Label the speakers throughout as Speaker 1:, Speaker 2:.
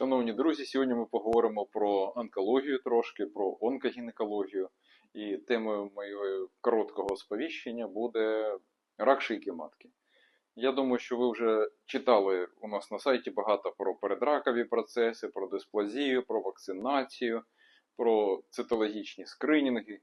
Speaker 1: Шановні друзі, сьогодні ми поговоримо про онкологію трошки, про онкогінекологію. І темою моєї короткого сповіщення буде рак шийки матки. Я думаю, що ви вже читали у нас на сайті багато про передракові процеси, про дисплазію, про вакцинацію, про цитологічні скринінги.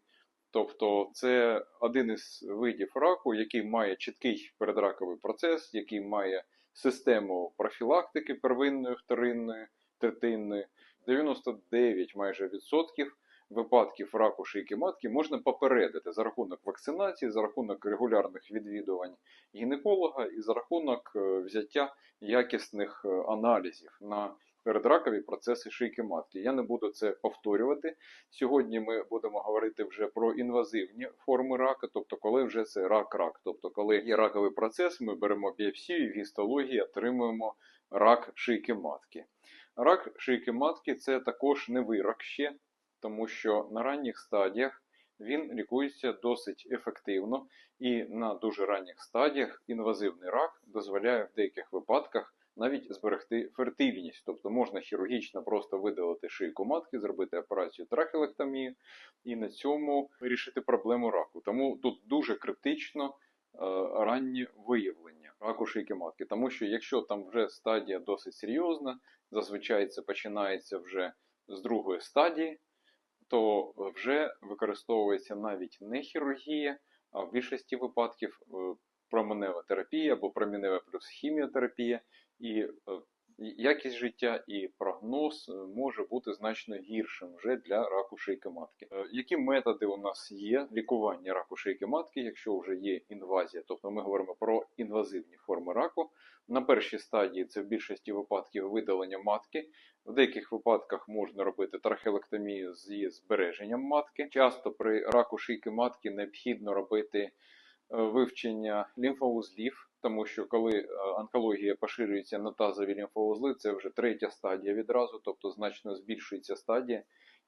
Speaker 1: Тобто це один із видів раку, який має чіткий передраковий процес, який має систему профілактики первинної, вторинної, третинної. 99 майже відсотків випадків раку шийки матки можна попередити за рахунок вакцинації, за рахунок регулярних відвідувань гінеколога і за рахунок е, взяття якісних е, аналізів на передракові процеси шийки матки. Я не буду це повторювати. Сьогодні ми будемо говорити вже про інвазивні форми рака, тобто коли вже це рак-рак. Тобто, коли є раковий процес, ми беремо біопсію, в гістології отримуємо рак шийки матки. Рак шийки матки це також не вирок ще, тому що на ранніх стадіях він лікується досить ефективно, і на дуже ранніх стадіях інвазивний рак дозволяє в деяких випадках навіть зберегти фертильність. Тобто можна хірургічно просто видалити шийку матки, зробити операцію трахелектомії і на цьому вирішити проблему раку. Тому тут дуже критично е, раннє виявлення раку шийки матки, тому що якщо там вже стадія досить серйозна, зазвичай це починається вже з другої стадії, то вже використовується навіть не хірургія, а в більшості випадків е, променева терапія або промінева плюс хіміотерапія, і е, якість життя і прогноз е, може бути значно гіршим вже для раку шийки матки. Е, Які методи у нас є лікування раку шийки матки, якщо вже є інвазія, тобто ми говоримо про інвазивні форми раку. На першій стадії це в більшості випадків видалення матки. В деяких випадках можна робити трахелектомію з збереженням матки. Часто при раку шийки матки необхідно робити е, вивчення лімфоузлів, тому що коли е, онкологія поширюється на тазові лімфоузли, це вже третя стадія відразу, тобто значно збільшується стадія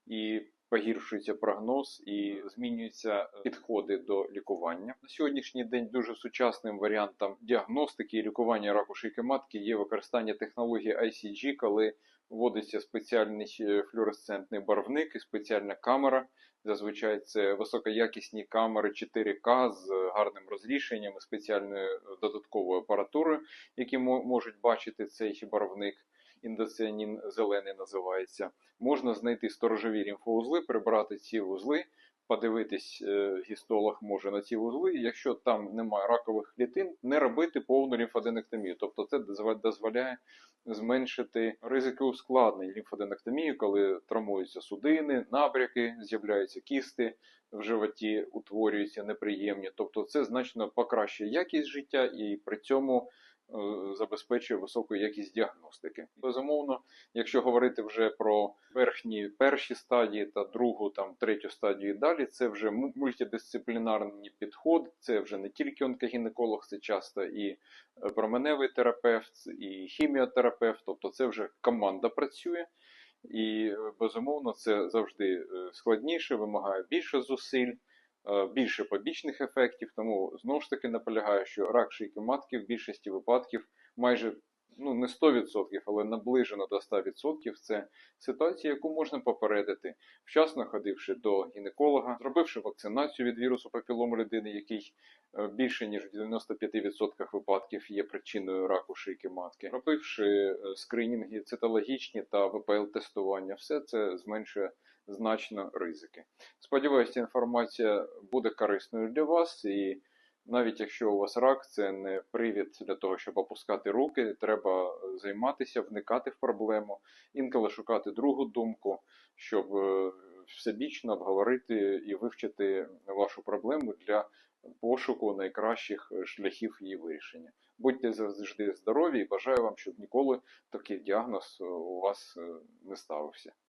Speaker 1: і погіршується прогноз і змінюються підходи до лікування. На сьогоднішній день дуже сучасним варіантом діагностики і лікування раку шийки матки є використання технології ICG, коли вводиться спеціальний флюоресцентний барвник і спеціальна камера. Зазвичай це високоякісні камери 4К з гарним розрішенням спеціальною додатковою апаратурою, які можуть бачити цей барвник. Індоціанін зелений називається. Можна знайти сторожові лімфоузли, прибрати ці вузли, подивитись, е, гістолог може на ці вузли. Якщо там немає ракових клітин, не робити повну лімфоденектомію. Тобто це дозволяє зменшити ризики ускладнень лімфоденектомії, коли травмуються судини, набряки, з'являються кісти в животі, утворюються неприємні. Тобто це значно покращує якість життя і при цьому забезпечує високу якість діагностики. Безумовно, якщо говорити вже про верхні перші стадії та другу, там третю стадію і далі, це вже мультидисциплінарний підход, це вже не тільки онкогінеколог, це часто і е, променевий терапевт, і хіміотерапевт, тобто це вже команда працює. І е, безумовно це завжди е, складніше, вимагає більше зусиль, е, більше побічних ефектів. Тому знову ж таки наполягаю, що рак шийки матки в більшості випадків майже ну не 100%, але наближено до 100% це ситуація, яку можна попередити, вчасно ходивши до гінеколога, зробивши вакцинацію від вірусу папілому людини, який е, більше ніж в 95% випадків є причиною раку шийки матки, робивши е, скринінги цитологічні та ВПЛ-тестування, все це зменшує значно ризики. Сподіваюся, інформація буде корисною для вас і. Навіть якщо у вас рак, це не привід для того, щоб опускати руки. Треба займатися, вникати в проблему, інколи шукати другу думку, щоб е, всебічно обговорити і вивчити вашу проблему для пошуку найкращих шляхів її вирішення. Будьте завжди здорові і бажаю вам, щоб ніколи такий діагноз у вас е, не ставився.